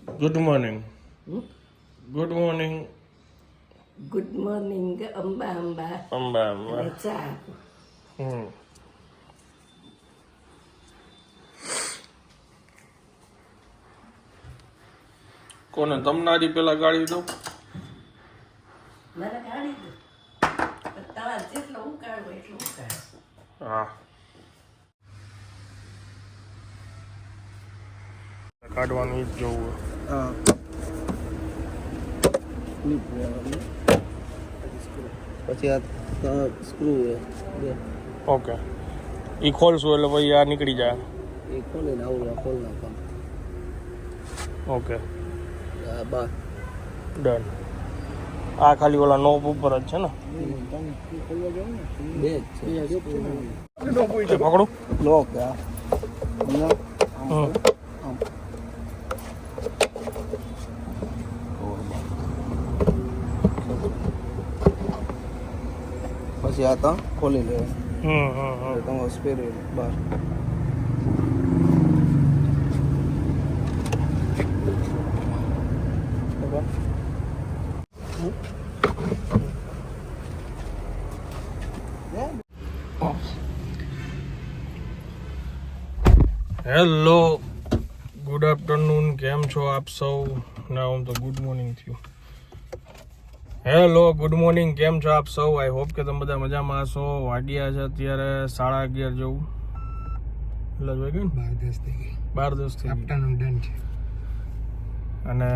Good morning good morning good morning Amba Amba Amba Amba ચા હમ કોને તમને આજી પેલા ગાડી દો મારે ગાડી દો તમારે જેટલો ઉકાળવો એટલો ઉકાળ. હા. કાઢવાનું જ જોવું હા. પછી આ સ્ક્રૂ છે ઓકે એ ખોલશું એટલે પછી આ નીકળી જાય. એ ખોલીને આવું આ ખોલ નાખવાનું. ઓકે બાર ડન આ ખાલી ઓલા નોબ ઉપર જ છે ને? બે પકડું? લોક આ અહીંયા હમ આમ પછી આ તાં ખોલી લેવા તમારો સ્પેર બહાર. હેલો ગુડ આફ્ટરનૂન કેમ છો આપ સૌ? ના હું તો ગુડ મોર્નિંગ થયું. હેલો ગુડ મોર્નિંગ કેમ છો આપ સૌ? આઈ હોપ કે તમે બધા મજામાં હશો. વાગ્યા છે અત્યારે સાડા અગિયાર જેવું. એટલે જોઈ ગયું બાર દસ થઈ ગઈ બાર દસ થઈ આફ્ટરનૂન ડન છે. અને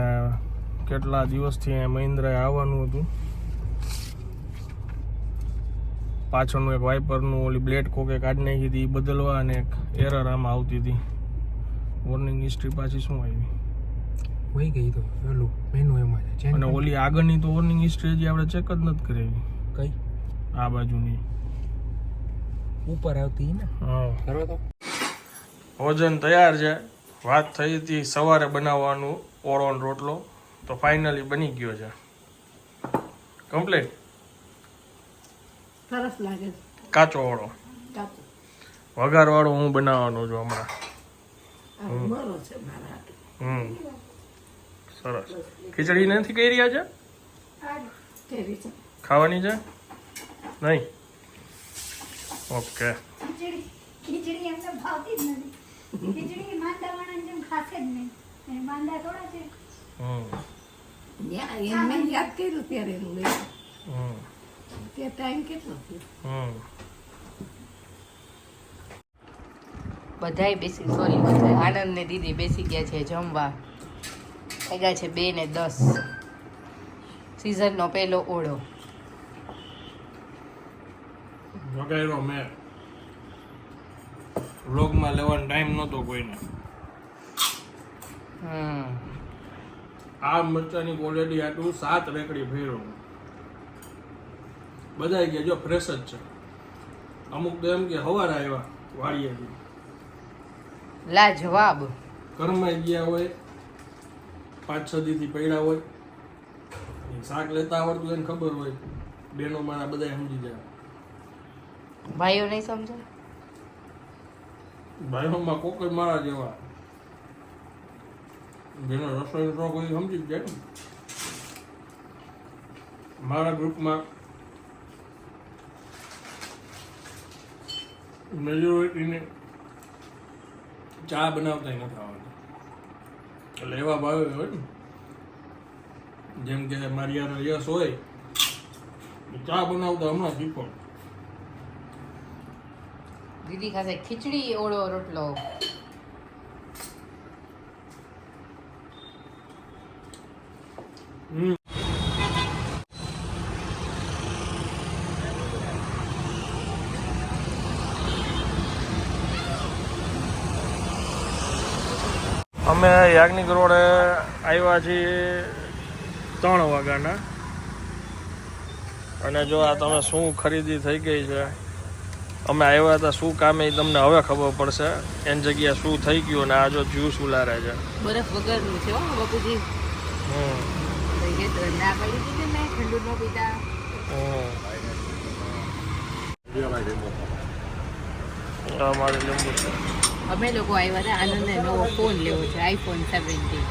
કેટલા દિવસથી મહિન્દ્રાએ આવવાનું હતું? પાછળનું એક વાઇપરનું ઓલી બ્લેડ કોકે કાઢી નાખી હતી બદલવા અને એક એરર આમાં આવતી હતી. વોર્નિંગ હિસ્ટ્રી પાછી શું આવી? હોય ગઈ તો પેલું મેનુ એમાં છે અને ઓલી આગળની તો ઓર્નિંગ હિસ્ટ્રી જે આપણે ચેક જ નથી કરેલી. કઈ? આ બાજુની. ઉપર આવતી ને? હા. કરો તો ભોજન તૈયાર છે. વાત થઈ હતી સવારે બનાવવાનું ઓરોન રોટલો. તો ફાઇનલી બની ગયો છે. કમ્પ્લીટ સરસ લાગે કાચો ઓળો. વઘાર વઘારવાળો હું બનાવવાનો છું હમણાં. હમ. સરસ. ખીચડી નથી કરી રહ્યા છે ખાવાની છે? નહીં? ઓકે. બધાય બેસી સોરી બધાય. આનંદ ને દીદી બેસી ગયા છે જમવા. વાગ્યા છે બે ને દસ. સિઝનનો પહેલો ઓળો. વગાડ્યો મેં. વ્લોગમાં લેવાનો ટાઈમ નહોતો કોઈને. આ મરચાની ક્વોલિટી આટલું સાત રેકડી ફેરો બધા ગયા જો ફ્રેશ જ છે. અમુક તો એમ કે હવાર આવ્યા વાડીએથી લાજવાબ કર્મ ગયા હોય પાંચ છ દીથી પડ્યા હોય. શાક લેતા આવડતું એને ખબર હોય બેનો મારા બધા સમજી જાય. ભાઈઓ નહીં સમજે? ભાઈઓમાં કોક જ મારા જેવા. જેનો રસોઈનો શોખ હોય સમજી જ જાય મારા ગ્રુપમાં મેજોરિટીને ચા બનાવતા નથી આવડતું. એટલે એવા ભાવે હોય ને. જેમ કે મારી યાર યશ હોય ચા બનાવતા હમણાં શીખો દીદી ખાસે ખીચડી, ઓળો, રોટલો. અમે યાજ્ઞિક રોડે આવ્યા છીએ ત્રણ વાગ્યાના. અને જો આ તમે શું ખરીદી થઈ ગઈ છે અમે આવ્યા હતા શું કામે એ તમને હવે ખબર પડશે. એની જગ્યાએ શું થઈ ગયું અને આ જો જ્યુસ ઉલારે છે. બરફ વગરનું છે હો બાપુજી. હમ. થઈ ગઈ તો ના પડી દીધી મેં ઠંડુ ન પીતા હમ. આ મારે લીંબુ છે. અમે લોકો આવ્યા હતા આનંદને નવો ફોન લેવો છે આઈફોન સેવન્ટીન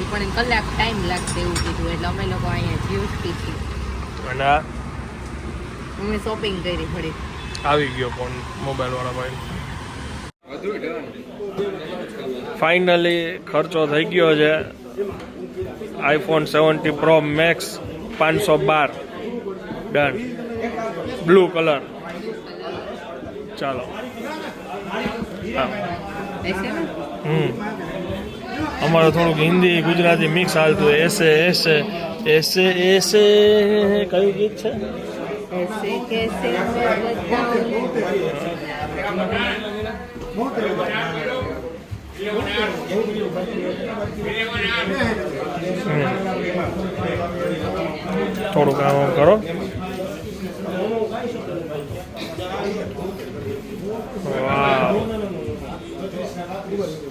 એ પણ કલાક ટાઈમ લાગશે એવું કીધું એટલે અમે લોકો અહીંયા જીઓસટી છીએ અને અમે શોપિંગ કરી ફરી આવી ગયો ફોન મોબાઈલ વાળા ભાઈ. ફાઇનલી ખર્ચો થઈ ગયો છે. આઈફોન સેવન્ટી પ્રો મેક્સ પાંચસો બાર. ડન બ્લુ કલર ચાલો. અમારે થોડુંક હિન્દી ગુજરાતી મિક્સ હાલતું. એસે એસે એસે એસે કયું ગીત છે? થોડુંક આમ કરો. વાહ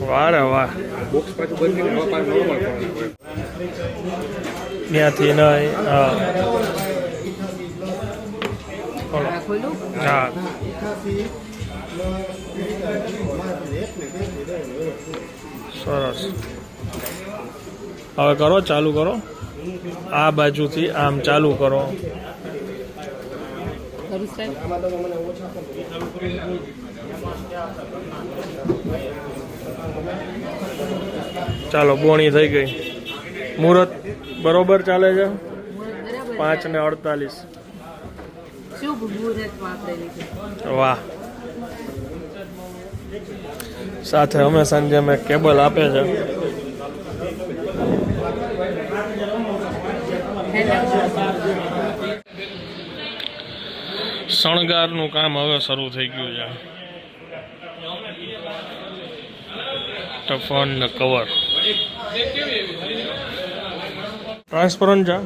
વાહ રે વાહ. ત્યાંથી નહીં હા. હા. સરસ. હવે કરો, ચાલુ કરો. આ બાજુથી આમ ચાલુ કરો. સ્ટાર્ટ ચાલો બોણી થઈ ગઈ. મુહૂર્ત બરોબર ચાલે છે? પાંચ ને અડતાલીસ. વાહ. સાથે અમે સાંજે મેં કેબલ આપે છે. શણગારનું કામ હવે શરૂ થઈ ગયું છે. ટફન ને કવર. ટ્રાન્સપરન્ટ છે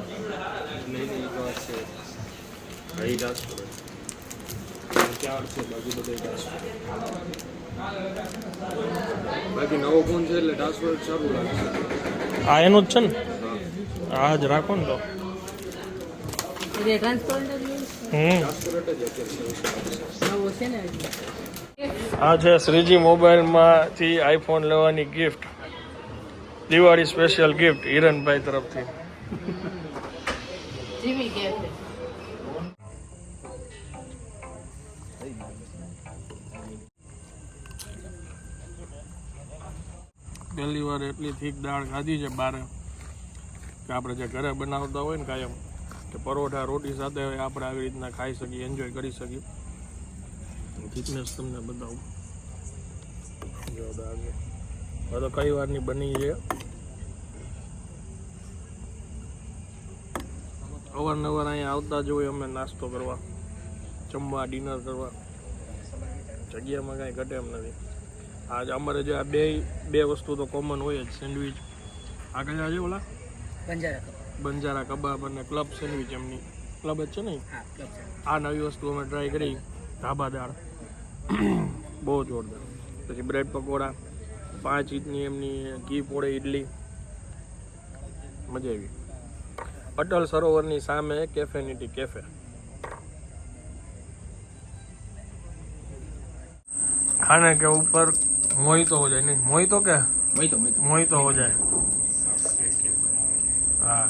બાકી નવો ફોન છે એટલે ટ્રાન્સફર સારું લાગશે આ એનું જ છે ને? આ જ રાખો ને તો. ટ્રાન્સપરન્ટ જ. આ છે શ્રીજી મોબાઈલમાંથી આઈફોન લેવાની gift Diwali special gift Hiranbhai તરફથી. પહેલી વાર એટલી થીક દાળ ખાધી છે બારે કે આપણે જે ઘરે બનાવતા હોય ને કાયમ કે પરોઠા રોટી સાથે આપણે આવી રીતના ખાઈ શકીએ એન્જોય કરી શકીએ. થિકનેસ તમને બતાવું. જો છે. હવે તો કઈ વારની બની છે? અવારનવાર અહીંયા આવતા જ હોય અમે નાસ્તો કરવા. જમવા ડિનર કરવા. જગ્યામાં કાંઈ ઘટે એમ નથી. આજ અમારે જે આ બે બે વસ્તુ તો કોમન હોય જ સેન્ડવિચ આ કયા છે ઓલા. બંજારા કબાબ. અને ક્લબ સેન્ડવિચ એમની. ક્લબ જ છે ને? આ નવી વસ્તુ અમે ટ્રાય કરી. ધાબા દાળ બહુ જોરદાર. પછી બ્રેડ પકોડા. પાંચ ઈદની એમની ઘી પોળે ઈડલી. મજા આવી. અટલ સરોવરની સામે કેફેનિટી કેફે. ખાને કે ઉપર મોહિતો હો જાય નહીં મોહિતો કે? મોહિતો મોહિતો. હો જાય. હા.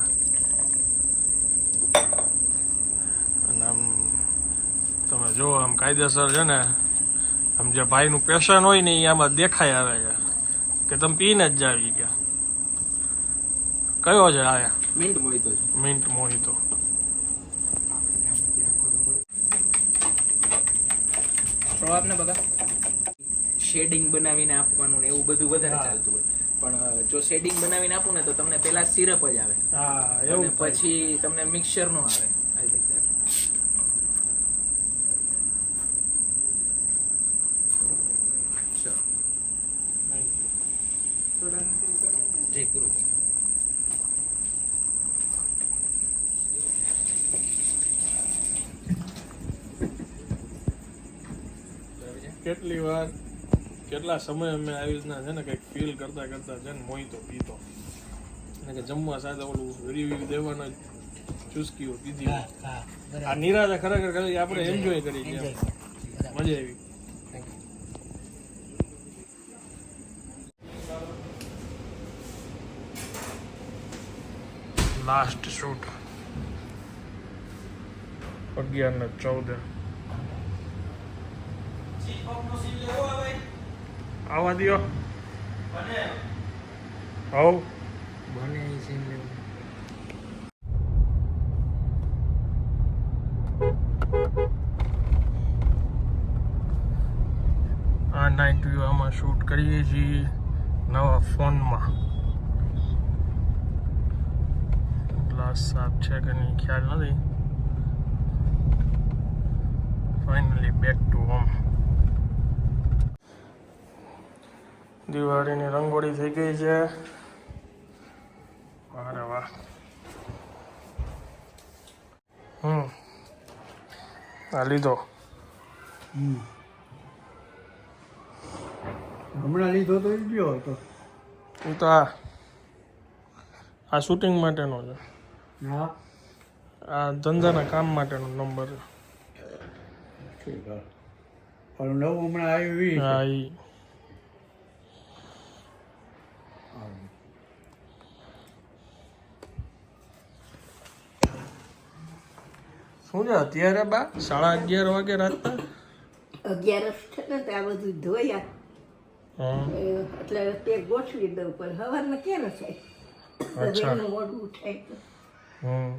અને આમ તમે જુઓ આમ કાયદેસર છે ને આમ જે ભાઈનું પેશન હોય ને એ આમાં દેખાય આવે છે. કે તમે પીને જ જાવી ગયા. કયો છે આ? મિન્ટ મોહિતો છે. Mint mojito. તો આપને બધા શેડિંગ બનાવીને આપવાનું ને એવું બધું વધારે ચાલતું હોય. પણ જો શેડિંગ બનાવીને આપું ને તો તમને પેલા સિરપ જ આવે. હા પછી તમને મિક્સર નો આવે I like that. Sure. જી પૂરું થઈ ગયું. કેટલી વાર કેટલા સમય અમે આવી રીતના છે ને કંઈક ફીલ કરતા કરતા છે ને મોહિતો પીતો અને કે જમવા સાથે ઓલું રિવ્યુ દેવાનો ચુસ્કીઓ પીધી આ નિરાશા ખરેખર ખાલી આપણે એન્જોય કરી છે મજા આવી. લાસ્ટ શૂટ અગિયાર ને ચૌદ. આવવા દો હવ. બને એ સીન લેવું. આ નાઇટ વ્યૂ આમાં શૂટ કરીએ છીએ નવા ફોનમાં. ગ્લાસ સાફ છે કે નહીં ખ્યાલ નથી. ફાઇનલી બેક ટુ હોમ દિવાળીની રંગોળી થઈ ગઈ છે. અરે વાહ. હમ. આ લીધો. હમણાં લીધો તો ગયો હતો. એ તો આ આ શૂટિંગ માટેનો છે. હા. આ ધંધાના કામ માટેનો નંબર છે. હા. પણ નવું હમણાં આવ્યું ઈ છે. હા ઈ શું છે અત્યારે બા? સાડા અગિયાર વાગે રાતના? અગિયાર છે ને તો આ બધું ધોયા. એટલે તે ગોઠવી દઉં પણ હવારમાં ક્યાં ન થાય? અચ્છા. મોડું ઉઠાય હમ.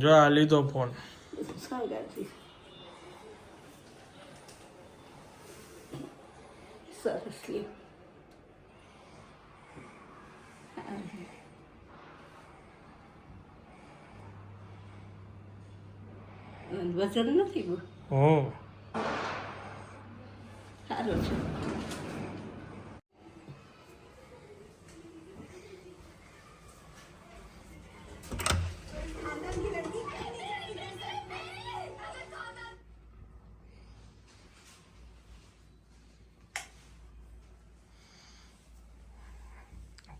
જો આ લીધો ફોન. સરસ લ્યો અને વજન નથી બહુ. સારું છે.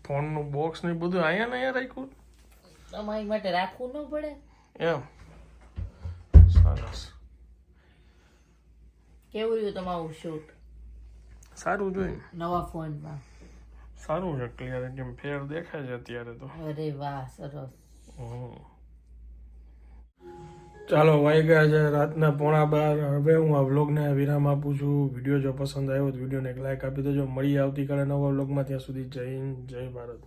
ફોનનું બોક્સ ને બધું અહીંયા ને અહીંયા રાખ્યું? તમારી માટે રાખવું ન પડે. એમ. સરસ કેવું રહ્યું તમારું શૂટ સારું જોઈએ નવા ફોનમાં. સારું છે ક્લિયર એકદમ ફેર દેખાય છે અત્યારે તો? અરે વાહ સરસ. ચાલો વાઈ ગયા છે રાતના પોણા બાર. હવે હું આ વ્લોગને વિરામ આપું છું. વીડિયો જો પસંદ આવ્યો તો વિડીયોને એક લાઇક આપી દેજો. મળી આવતીકાલે નવા વ્લોગમાં ત્યાં સુધી જય હિન્દ જય ભારત.